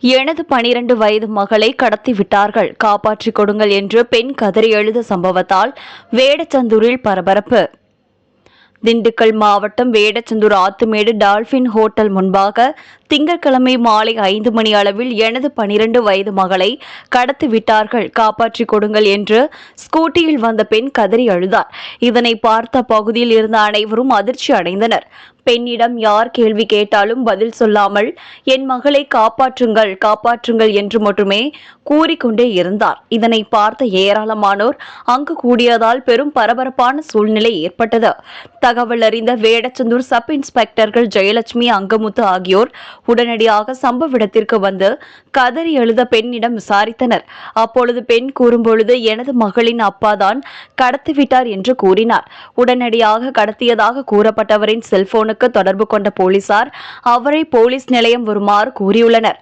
எனது பனிரெண்டு வயது மகளை கடத்தி விட்டார்கள். காப்பாற்றிக் கொடுங்கள் என்று பெண் கதறி எழுத சம்பவத்தால் வேடச்சந்தூரில் பரபரப்பு. திண்டுக்கல் மாவட்டம் வேடச்சந்தூர் ஆத்துமேடு டால்பின் ஹோட்டல் முன்பாக திங்கட்கிழமை மாலை ஐந்து மணி அளவில் எனது பனிரெண்டு வயது மகளை கடத்தி விட்டார்கள். காப்பாற்றிக் கொடுங்கள் என்று ஸ்கூட்டியில் வந்த பெண் கதறி அழுதார். இதனை பார்த்த பகுதியில் இருந்த அனைவரும் அதிர்ச்சி அடைந்தனர். பெண்ணிடம் யார் கேள்வி கேட்டாலும் பதில் சொல்லாமல் என் மகளை காப்பாற்றுங்கள் காப்பாற்றுங்கள் என்று மட்டுமே கூறிக்கொண்டே இருந்தார். இதனை பார்த்த ஏராளமானோர் அங்கு கூடியதால் பெரும் பரபரப்பான சூழ்நிலை ஏற்பட்டது. தகவல் அறிந்த வேடச்சந்தூர் சப் இன்ஸ்பெக்டர்கள் ஜெயலட்சுமி அங்கமுத்து ஆகியோர் உடனடியாக சம்பவ இடத்திற்கு வந்து கதறி எழுத பெண்ணிடம் விசாரித்தனர். அப்பொழுது பெண் கூறும்பொழுது எனது மகளின் அப்பாதான் கடத்திவிட்டார் என்று கூறினார். உடனடியாக கடத்தியதாக கூறப்பட்டவரின் செல்போனுக்கு தொடர்பு கொண்ட போலீசார் அவரை போலீஸ் நிலையம் வருமாறு கூறியுள்ளனர்.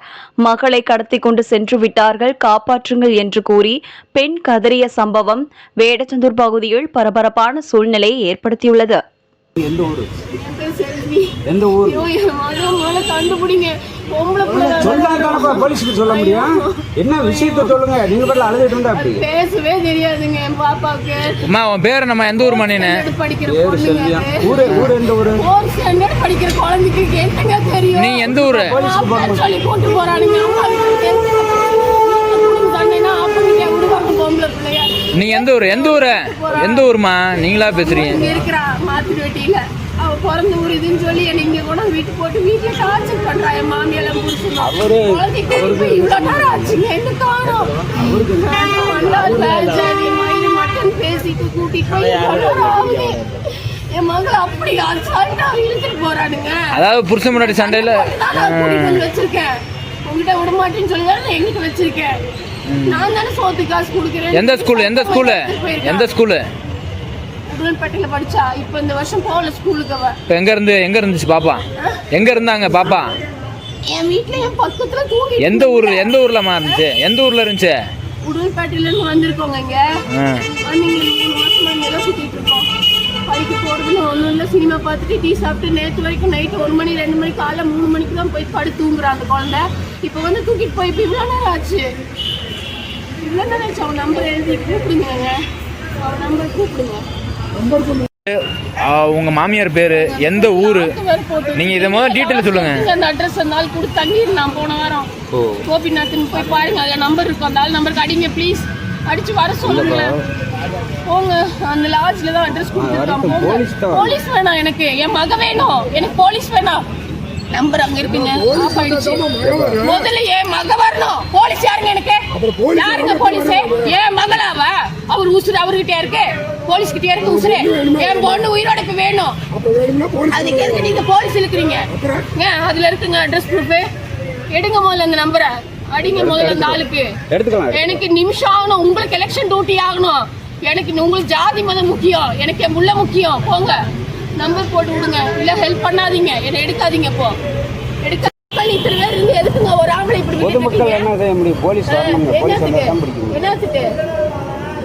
மகளை கடத்தி கொண்டு சென்று விட்டார்கள் காப்பாற்றுங்கள் என்று கூறி பெண் கதறிய சம்பவம் வேடச்சந்தூர் பகுதியில் பரபரப்பான சூழ்நிலையை ஏற்படுத்தியுள்ளது. எந்த ஊரு? கண்டுபிடிங்க. போலீஸுக்கு சொல்ல முடியும் என்ன விஷயத்த சொல்லுங்க? நீங்க பேர்ல அழுதுட்டு இருந்தா அப்படி பேசவே தெரியாதுங்க என் பாப்பாவுக்கு. அம்மா உன் பேர் நம்ம எந்த ஊர் படிக்கிற பேரு பொண்ணுங்க செல்வியா? அது. ஊரு ஊரு எந்த ஊரு? fourth standard படிக்கிற குழந்தைக்கு என்னங்க தெரியும்? நீ எந்த ஊரு? அப்பா சொல்லி கூட்டு போறானுங்க. நீ எந்த ஊர்? எந்த ஊரு? எந்த ஊர்மா நீங்களா பேசுறீங்க? இருக்கிறா வெட்டியில அவ பிறந்த ஊர் இதுன்னு சொல்லி என்னை இங்க கூட வீட்டு போட்டு வீட்டுல டார்ச்சர் பண்றா. என் மாமியெல்லாம் புடிச்சு அவரு குழந்தைக்கு இப்ப இவ்வளவு நேரம் ஆச்சுங்க என்ன காணோம் வேலை மயிறு மட்டும் பேசிட்டு கூட்டிட்டு போய் ஆகுது. என் மகள் அப்படி அசால்ட்டா இழுத்துட்டு போறானுங்க. அதாவது புருஷன் முன்னாடி சண்டையில வச்சிருக்கேன் உங்ககிட்ட விட மாட்டேன்னு சொல்லி தான் எங்கிட்ட வச்சிருக்கேன். நான் தானே சோத்து காசு கொடுக்குறேன் எந்த ஸ்கூல் எந்த ஸ்கூலு எந்த ஸ்கூலு உடன்பட்டில படிச்சா இப்ப இந்த வருஷம் போகல ஸ்கூலுக்கு அவ. இப்போ எங்க இருந்து எங்க இருந்துச்சு பாப்பா? எங்க இருந்தாங்க பாப்பா? என் வீட்டுல என் பக்கத்துல தூங்கி எந்த ஊர் எந்த ஊர்லமா இருந்துச்சு? எந்த ஊர்ல இருந்துச்சு? உடன்பட்டில இருந்து வந்திருக்கோங்க இங்க. மூணு மாசமா இங்க தான் சுத்திட்டு இருக்கோம். பைக்கு போறதுன்னு ஒண்ணும் இல்ல சினிமா பார்த்துட்டு டீ சாப்பிட்டு நேற்று வரைக்கும் நைட்டு ஒரு மணி ரெண்டு மணி காலைல மூணு மணிக்கு தான் போய் படுத்து தூங்குறா அந்த குழந்தை. இப்போ வந்து தூக்கிட்டு போய் இப்போ இவ்வளோ நேரம் ஆச்சு. இவ்வளோ நேரம் ஆச்சு அவன் நம்பர் எழுதி கூப்பிடுங்க. அவன் நம்பர் கூப்பிடுங்க. உங்க மாமியார் பேரு எந்த ஊரு? நீங்க இதை முதல்ல டீட்டெயில் சொல்லுங்க. அந்த அட்ரஸ் அந்த ஆள் கொடுத்து தங்கிடு நான் போன வாரம். கோபிநாத்னு போய் பாருங்க அதில் நம்பர் இருக்கும். அந்த ஆள் நம்பருக்கு அடிங்க ப்ளீஸ் அடிச்சு வர சொல்லுங்க போங்க அந்த லாட்ஜ்ல தான் அட்ரஸ் கொடுத்துருக்கான். போலீஸ் வேணாம் எனக்கு. என் மக வேணும். எனக்கு போலீஸ் வேணாம். நம்பர் அங்க இருக்குங்க. ஆஃப் ஆயிடுச்சு. முதல்ல என் மக வரணும். போலீஸ் யாருங்க எனக்கு? யாருங்க போலீஸ் என் அவர் உசுறு அவர்கிட்ட இருக்கு. போலீஸ் கிட்ட இருக்கு உசுறு. என் பொண்ணு உயிரோட இப்ப வேணும். அதுக்கு எதுக்கு நீங்க போலீஸ் இழுக்கிறீங்க? ஏன் அதுல இருக்குங்க அட்ரஸ் ப்ரூஃப் எடுங்க முதல்ல அந்த நம்பரை அடிங்க முதல்ல அந்த ஆளுக்கு. எனக்கு நிமிஷம் ஆகணும். உங்களுக்கு எலெக்ஷன் டியூட்டி ஆகணும். எனக்கு உங்களுக்கு ஜாதி மதம் முக்கியம். எனக்கு என் முள்ள முக்கியம். போங்க. நம்பர் போட்டு விடுங்க. இல்ல ஹெல்ப் பண்ணாதீங்க. என்னை எடுக்காதீங்க இப்போ. எடுக்க இத்தனை பேர் இருந்து எதுக்குங்க ஒரு ஆம்பளை இப்படி பொதுமக்கள்? என்ன செய்ய முடியும்? போலீஸ் தான் பிடிக்கும்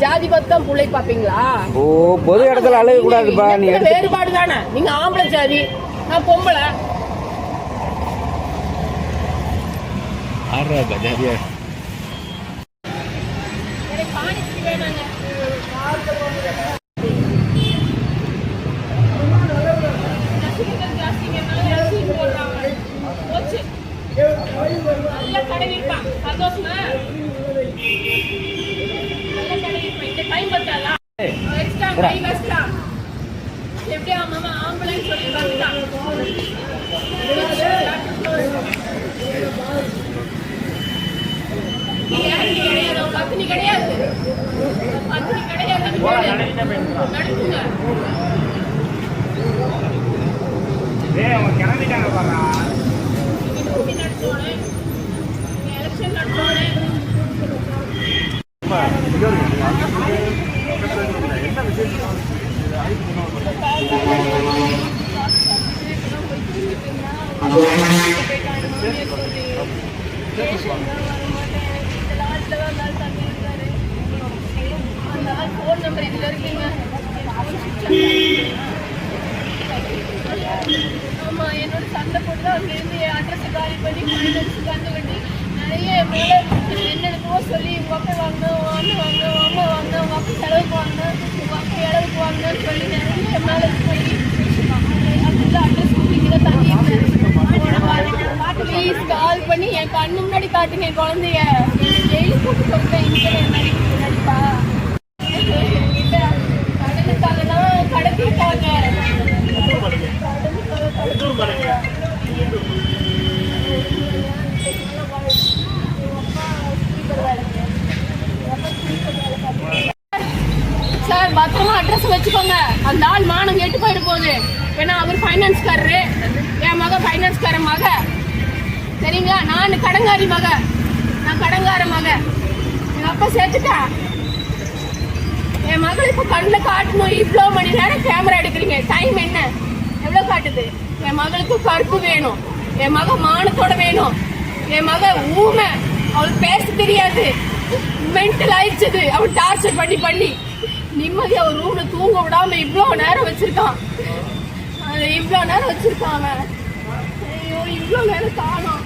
ஜாதி பார்த்து தான் பிள்ளை பாப்பீங்களா ஓ பொது இடத்துல அழுக கூடாதுப்பா நீ வேறுபாடு தானே. நீங்க ஆம்பளை ஜாதி நான் பொம்பளை. எனக்கு பானிபூரி வேணாங்க. பத்தினி கிடையாது பத்தினி கிடையாது நடத்துங்க டியூட்டி நடத்துவானே எலெக்ஷன் நடத்துவானே அந்த ஆள் ஃபோன் நம்பர் இதுல இருக்குங்க ஆமா என்னோட சண்டை போட்டு தான் அட்ரஸ் காலி பண்ணி ஃபைனான்ஸ் கண்டு கட்டி நிறைய சொல்லி உங்க அப்பா வாங்க வாங்க வாங்க அம்மா வாங்க உங்க அப்பா செலவுக்கு வாங்க உங்க அப்பா இளவுக்கு சொல்லி நிறைய மேலே சொல்லி அதுல அட்ரஸ் கொடுத்தீங்க தண்ணி ப்ளீஸ் கால் பண்ணி என் கண்ணு முன்னாடி காட்டுங்க என் குழந்தைய. ஜெயிலுக்கு கூட்டு கொடுத்தேன் இங்கே என்கிட்ட கடனுக்காக தான் கடத்திருக்காங்க. சார் பத்திரமா அட்ரஸ் வச்சுக்கோங்க. அந்த ஆள் மானம் கெட்டு போயிட போகுது. ஏன்னா அவர் ஃபைனான்ஸ்காரரு என் மக ஃபைனான்ஸ்கார மக சரிங்களா நான் கடங்காரி மக. நான் கடங்கார மக. எங்க அப்பா சேர்த்துட்டா? என் மகள் இப்போ கண்ணில் காட்டணும் இவ்வளோ மணி நேரம் கேமரா எடுக்கிறீங்க. டைம் என்ன? எவ்வளோ காட்டுது? என் மகளுக்கு கருப்பு வேணும். என் மக மானத்தோட வேணும். என் மக ஊமை. அவளுக்கு பேச தெரியாது. மென்டல் ஆயிடுச்சது. அவன் டார்ச்சர் பண்ணி பண்ணி. நிம்மதியாக ஒரு ரூம்ல தூங்க விடாம இவ்வளோ நேரம் வச்சிருக்கான். அது இவ்வளோ நேரம் வச்சிருக்கான் அவன். ஐயோ இவ்வளோ நேரம் காணும்